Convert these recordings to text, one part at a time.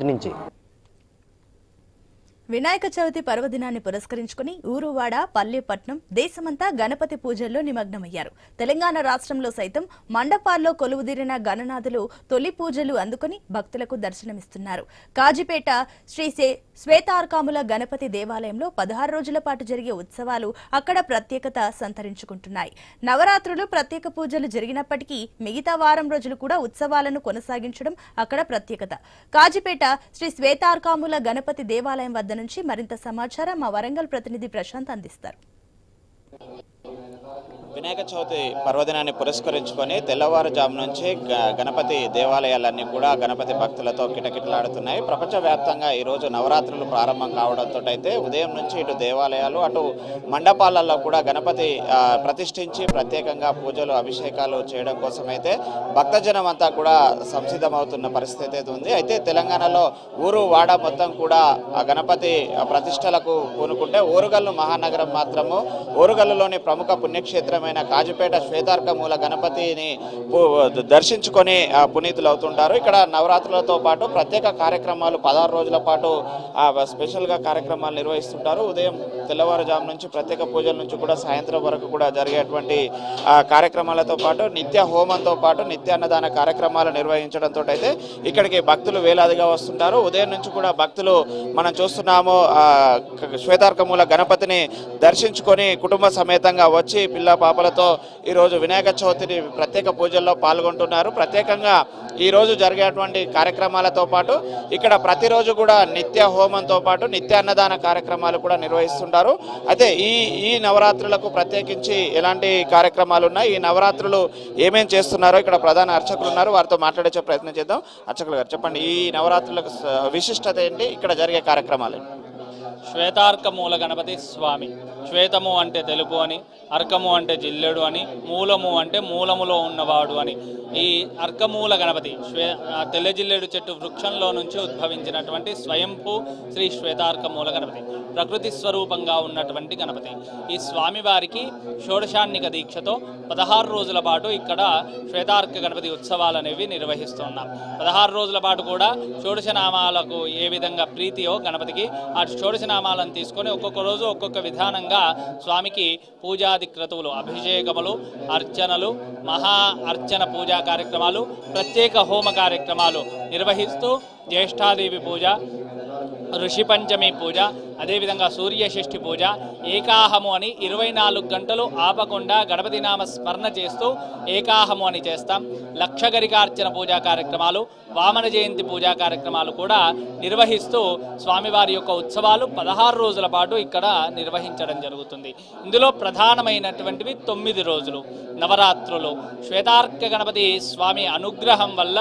నుంచి. వినాయక చవితి పర్వదినాన్ని పురస్కరించుకుని ఊరువాడ పల్లెపట్నం దేశమంతా గణపతి పూజల్లో నిమగ్నమయ్యారు. తెలంగాణ రాష్ట్రంలో సైతం మండపాల్లో కొలువుదీరిన గణనాథులు తొలి పూజలు అందుకుని భక్తులకు దర్శనమిస్తున్నారు. కాజీపేట శ్రీ శ్వేతార్కాముల గణపతి దేవాలయంలో పదహారు రోజుల పాటు జరిగే ఉత్సవాలు అక్కడ ప్రత్యేకత సంతరించుకుంటున్నాయి. నవరాత్రులు ప్రత్యేక పూజలు జరిగినప్పటికీ మిగతా వారం రోజులు కూడా ఉత్సవాలను కొనసాగించడం అక్కడ ప్రత్యేకత. కాజిపేట శ్రీ శ్వేతార్కాముల గణపతి దేవాలయం వద్ద నుంచి మరింత సమాచారం మా వరంగల్ ప్రతినిధి ప్రశాంత్ అందిస్తారు. వినాయక చవితి పర్వదినాన్ని పురస్కరించుకొని తెల్లవారుజాము నుంచి గ- గణపతి దేవాలయాలన్నీ కూడా గణపతి భక్తులతో కిటకిటలాడుతున్నాయి. ప్రపంచవ్యాప్తంగా ఈరోజు నవరాత్రులు ప్రారంభం కావడంతో అయితే ఉదయం నుంచి ఇటు దేవాలయాలు అటు మండపాలలో కూడా గణపతి ప్రతిష్ఠించి ప్రత్యేకంగా పూజలు అభిషేకాలు చేయడం కోసం అయితే భక్తజనం అంతా కూడా సంసిద్ధమవుతున్న పరిస్థితి అయితే ఉంది. అయితే తెలంగాణలో ఊరు వాడ మొత్తం కూడా ఆ గణపతి ప్రతిష్టలకు పూనుకుంటే ఓరుగల్లు మహానగరం మాత్రము ఓరుగల్లులోని ప్రముఖ పుణ్యక్షేత్రం పుణ్యక్షేత్రమైన కాజుపేట శ్వేతార్క మూల గణపతిని దర్శించుకొని పునీతులు అవుతుంటారు. ఇక్కడ నవరాత్రులతో పాటు ప్రత్యేక కార్యక్రమాలు పదహారు రోజుల పాటు స్పెషల్గా కార్యక్రమాలు నిర్వహిస్తుంటారు. ఉదయం తెల్లవారుజాము నుంచి ప్రత్యేక పూజల నుంచి కూడా సాయంత్రం వరకు కూడా జరిగేటువంటి కార్యక్రమాలతో పాటు నిత్య హోమంతో పాటు నిత్య అన్నదాన కార్యక్రమాలు నిర్వహించడంతో అయితే ఇక్కడికి భక్తులు వేలాదిగా వస్తుంటారు. ఉదయం నుంచి కూడా భక్తులు మనం చూస్తున్నాము శ్వేతార్కమూల గణపతిని దర్శించుకొని కుటుంబ సమేతంగా వచ్చి పిల్ల పాపలతో ఈరోజు వినాయక చవితిని ప్రత్యేక పూజల్లో పాల్గొంటున్నారు. ప్రత్యేకంగా ఈరోజు జరిగేటువంటి కార్యక్రమాలతో పాటు ఇక్కడ ప్రతిరోజు కూడా నిత్య హోమంతో పాటు నిత్య అన్నదాన కార్యక్రమాలు కూడా నిర్వహిస్తుంటారు. అయితే ఈ ఈ నవరాత్రులకు ప్రత్యేకించి ఎలాంటి కార్యక్రమాలు ఉన్నాయి? ఈ నవరాత్రులు ఏమేం చేస్తున్నారో ఇక్కడ ప్రధాన అర్చకులు ఉన్నారు. వారితో మాట్లాడే ప్రయత్నం చేద్దాం. అర్చకులు గారు చెప్పండి ఈ నవరాత్రులకు విశిష్టత ఏంటి? ఇక్కడ జరిగే కార్యక్రమాలు శ్వేతార్క మూల గణపతి స్వామి. శ్వేతము అంటే తెలుపు అని అర్కము అంటే జిల్లెడు అని మూలము అంటే మూలములో ఉన్నవాడు అని. ఈ అర్కమూల గణపతి శ్వే తెల్లజిల్లెడు తెల్ల జిల్లెడు చెట్టు వృక్షంలో నుంచి ఉద్భవించినటువంటి స్వయంభూ శ్రీ శ్వేతార్క మూల గణపతి ప్రకృతి స్వరూపంగా ఉన్నటువంటి గణపతి. ఈ స్వామివారికి షోడశాన్నిక దీక్షతో పదహారు రోజుల పాటు ఇక్కడ శ్వేతార్క గణపతి ఉత్సవాలు అనేవి నిర్వహిస్తున్నాం. పదహారు రోజుల పాటు కూడా షోడశనామాలకు ఏ విధంగా ప్రీతియో గణపతికి ఆ షోడశ నామాలను తీసుకొని ఒక్కొక్క రోజు ఒక్కొక్క విధానంగా స్వామికి పూజాది క్రతువులు అభిషేకములు అర్చనలు మహా అర్చన పూజా కార్యక్రమాలు ప్రత్యేక హోమ కార్యక్రమాలు నిర్వహిస్తూ జ్యేష్ఠాదేవి పూజ ఋషి పంచమి పూజ అదేవిధంగా సూర్య షష్ఠి పూజ ఏకాహము అని ఇరవై నాలుగు గంటలు ఆపకుండా గణపతి నామ స్మరణ చేస్తూ ఏకాహము అని చేస్తాం. లక్షగరికార్చన పూజా కార్యక్రమాలు వామన జయంతి పూజా కార్యక్రమాలు కూడా నిర్వహిస్తూ స్వామివారి యొక్క ఉత్సవాలు పదహారు రోజుల పాటు ఇక్కడ నిర్వహించడం జరుగుతుంది. ఇందులో ప్రధానమైనటువంటివి తొమ్మిది రోజులు. నవరాత్రులు. శ్వేతార్క గణపతి స్వామి అనుగ్రహం వల్ల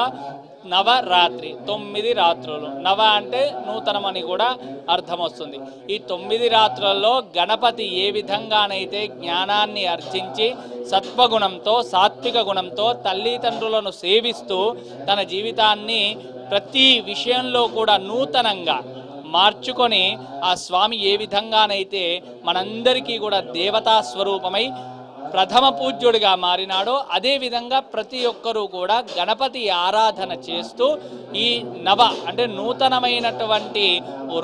నవరాత్రి తొమ్మిది రాత్రులు. నవ అంటే నూతనమని కూడా అర్థం వస్తుంది ఈ తొమ్మిది రాత్రుల్లో గణపతి ఏ విధంగానైతే జ్ఞానాన్ని అర్జించి సత్వగుణంతో సాత్విక గుణంతో తల్లిదండ్రులను సేవిస్తూ తన జీవితాన్ని ప్రతి విషయంలో కూడా నూతనంగా మార్చుకొని ఆ స్వామి ఏ విధంగానైతే మనందరికీ కూడా దేవతా స్వరూపమై ప్రథమ పూజ్యుడిగా మారినాడో అదే విధంగా ప్రతి ఒక్కరూ కూడా గణపతి ఆరాధన చేస్తూ ఈ నవ అంటే నూతనమైనటువంటి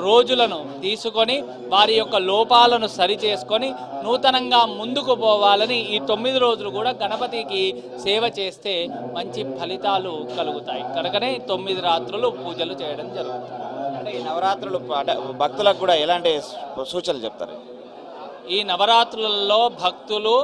రోజులను తీసుకొని వారి యొక్క లోపాలను సరిచేసుకొని నూతనంగా ముందుకు పోవాలని ఈ తొమ్మిది రోజులు కూడా గణపతికి సేవ చేస్తే మంచి ఫలితాలు కలుగుతాయి. కనుకనే తొమ్మిది రాత్రులు పూజలు చేయడం జరుగుతుంది. అంటే ఈ నవరాత్రులు భక్తులకు కూడా ఎలాంటి సూచనలు చెప్తారు? ఈ నవరాత్రులలో భక్తులు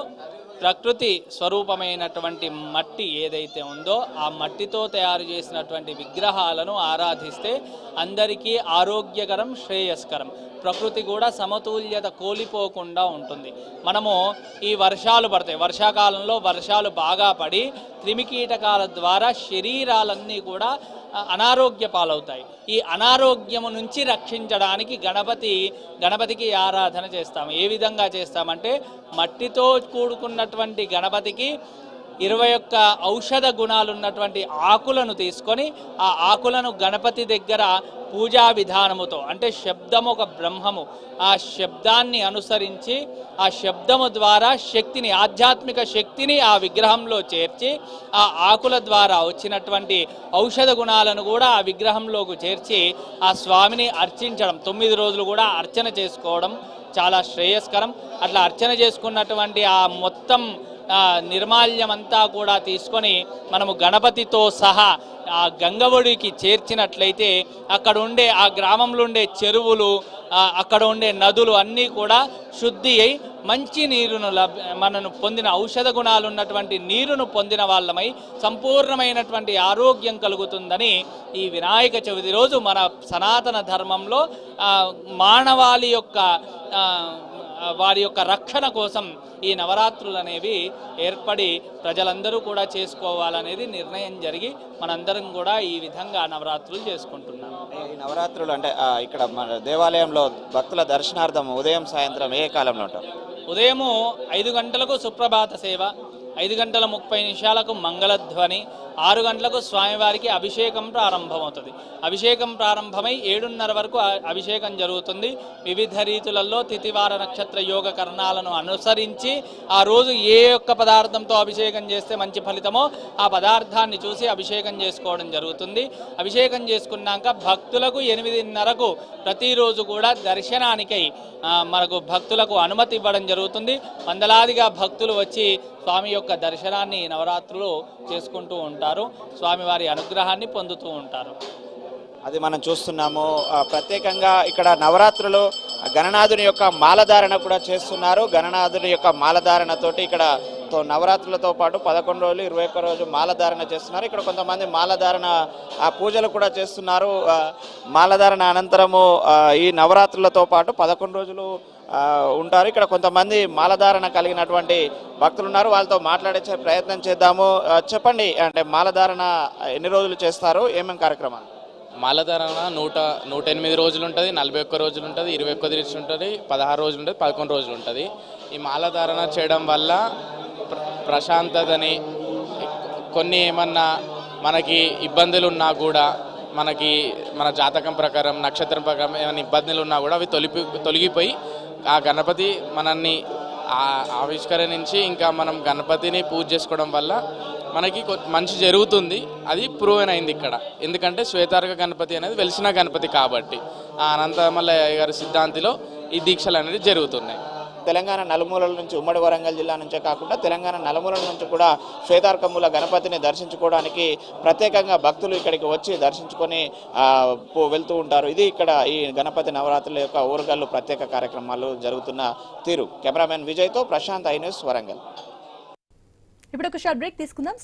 ప్రకృతి స్వరూపమైనటువంటి మట్టి ఏదైతే ఉందో ఆ మట్టితో తయారు చేసినటువంటి విగ్రహాలను ఆరాధిస్తే అందరికీ ఆరోగ్యకరం శ్రేయస్కరం. ప్రకృతి కూడా సమతుల్యత కోల్పోకుండా ఉంటుంది. మనము ఈ వర్షాలు పడతాయి. వర్షాకాలంలో వర్షాలు బాగా పడి క్రిమికీటకాల ద్వారా శరీరాలన్నీ కూడా అనారోగ్య పాలవుతాయి. ఈ అనారోగ్యము నుంచి రక్షించడానికి గణపతి గణపతికి ఆరాధన చేస్తాము. ఏ విధంగా చేస్తామంటే మట్టితో ఉన్నటువంటి గణపతికి ఇరవై ఒక్క ఔషధ గుణాలు ఉన్నటువంటి ఆకులను తీసుకొని ఆ ఆకులను గణపతి దగ్గర పూజా విధానముతో అంటే శబ్దము ఒక బ్రహ్మము. ఆ శబ్దాన్ని అనుసరించి ఆ శబ్దము ద్వారా శక్తిని ఆధ్యాత్మిక శక్తిని ఆ విగ్రహంలో చేర్చి ఆ ఆకుల ద్వారా వచ్చినటువంటి ఔషధ గుణాలను కూడా ఆ విగ్రహంలోకి చేర్చి ఆ స్వామిని అర్చించడం తొమ్మిది రోజులు కూడా అర్చన చేసుకోవడం చాలా శ్రేయస్కరం. అట్లా అర్చన చేసుకున్నటువంటి ఆ మొత్తం ఆ, నిర్మాల్యం అంతా కూడా తీసుకొని మనము గణపతితో సహా ఆ గంగవుడికి చేర్చినట్లయితే అక్కడ ఉండే ఆ గ్రామంలో ఉండే చెరువులు అక్కడ ఉండే నదులు అన్నీ కూడా శుద్ధి అయి మంచి నీరును లబ్ మనను పొందిన ఔషధ గుణాలు ఉన్నటువంటి నీరును పొందిన వాళ్ళమై సంపూర్ణమైనటువంటి ఆరోగ్యం కలుగుతుందని ఈ వినాయక చవితి రోజు మన సనాతన ధర్మంలో మానవాళి యొక్క వారి యొక్క రక్షణ కోసం ఈ నవరాత్రులు అనేవి ఏర్పడి ప్రజలందరూ కూడా చేసుకోవాలనేది నిర్ణయం జరిగి మనందరం కూడా ఈ విధంగా నవరాత్రులు చేసుకుంటున్నాం. ఈ నవరాత్రులు అంటే ఇక్కడ మన దేవాలయంలో భక్తుల దర్శనార్థం ఉదయం సాయంత్రం ఏ కాలంలో ఉంటాం ఉదయము ఐదు గంటలకు సుప్రభాత సేవ ఐదు గంటల ముప్పై నిమిషాలకు మంగళధ్వని ఆరు గంటలకు స్వామివారికి అభిషేకం ప్రారంభమవుతుంది. అభిషేకం ప్రారంభమై ఏడున్నర వరకు అభిషేకం జరుగుతుంది. వివిధ రీతులలో తిథివార నక్షత్ర యోగ కరణాలను అనుసరించి ఆ రోజు ఏ యొక్క పదార్థంతో అభిషేకం చేస్తే మంచి ఫలితమో ఆ పదార్థాన్ని చూసి అభిషేకం చేసుకోవడం జరుగుతుంది. అభిషేకం చేసుకున్నాక భక్తులకు ఎనిమిదిన్నరకు ప్రతిరోజు కూడా దర్శనానికై మనకు భక్తులకు అనుమతి ఇవ్వడం జరుగుతుంది. వందలాదిగా భక్తులు వచ్చి స్వామి యొక్క దర్శనాన్ని నవరాత్రులు చేసుకుంటూ ఉంటారు. స్వామివారి అనుగ్రహాన్ని పొందుతూ ఉంటారు. అది మనం చూస్తున్నాము. ప్రత్యేకంగా ఇక్కడ నవరాత్రులు గణనాథుని యొక్క మాలధారణ కూడా చేస్తున్నారు. గణనాథుని యొక్క మాలధారణతోటి ఇక్కడ తో నవరాత్రులతో పాటు పదకొండు రోజులు ఇరవై ఒక్క రోజు మాలధారణ చేస్తున్నారు. ఇక్కడ కొంతమంది మాలధారణ ఆ పూజలు కూడా చేస్తున్నారు. మాలధారణ అనంతరము ఈ నవరాత్రులతో పాటు పదకొండు రోజులు ఉంటారు. ఇక్కడ కొంతమంది మాలధారణ కలిగినటువంటి భక్తులు ఉన్నారు. వాళ్ళతో మాట్లాడే ప్రయత్నం చేద్దాము. చెప్పండి అంటే మాలధారణ ఎన్ని రోజులు చేస్తారు? ఏమేమి కార్యక్రమాలు? మాలధారణ నూట నూట ఎనిమిది రోజులు ఉంటుంది నలభై ఒక్క రోజులు ఉంటుంది ఇరవై ఒక్క రోజులు ఉంటుంది పదహారు రోజులు ఉంటుంది పదకొండు రోజులు ఉంటుంది. ఈ మాలధారణ చేయడం వల్ల ప్ర- ప్రశాంతతని కొన్ని ఏమన్నా మనకి ఇబ్బందులు ఉన్నా కూడా మనకి మన జాతకం ప్రకారం నక్షత్రం ప్రకారం ఏమైనా ఇబ్బందులు ఉన్నా కూడా అవి తొలిపి తొలగిపోయి ఆ గణపతి మనల్ని ఆవిష్కరణించి ఆవిష్కరించి ఇంకా మనం గణపతిని పూజ చేసుకోవడం వల్ల మనకి కొ- మంచి జరుగుతుంది. అది ప్రూవెన్ అయింది ఇక్కడ. ఎందుకంటే శ్వేతార్క గణపతి అనేది వెలిసిన గణపతి కాబట్టి ఆ అనంతమల్లయ్య గారి సిద్ధాంతిలో ఈ దీక్షలు అనేది జరుగుతున్నాయి. తెలంగాణ నలుమూలల నుంచి ఉమ్మడి వరంగల్ జిల్లా నుంచే కాకుండా తెలంగాణ నలుమూలల నుంచి కూడా శ్వేతార్కముల గణపతిని దర్శించుకోవడానికి ప్రత్యేకంగా భక్తులు ఇక్కడికి వచ్చి దర్శించుకొని పో- వెళ్తూ ఉంటారు. ఇది ఇక్కడ ఈ గణపతి నవరాత్రుల యొక్క ఊరగల్లు ప్రత్యేక కార్యక్రమాలు జరుగుతున్న తీరు. కెమెరామెన్ విజయ్తో ప్రశాంత్ ఐ వరంగల్. ఇప్పుడు ఒక షార్ట్ బ్రేక్ తీసుకుందాం.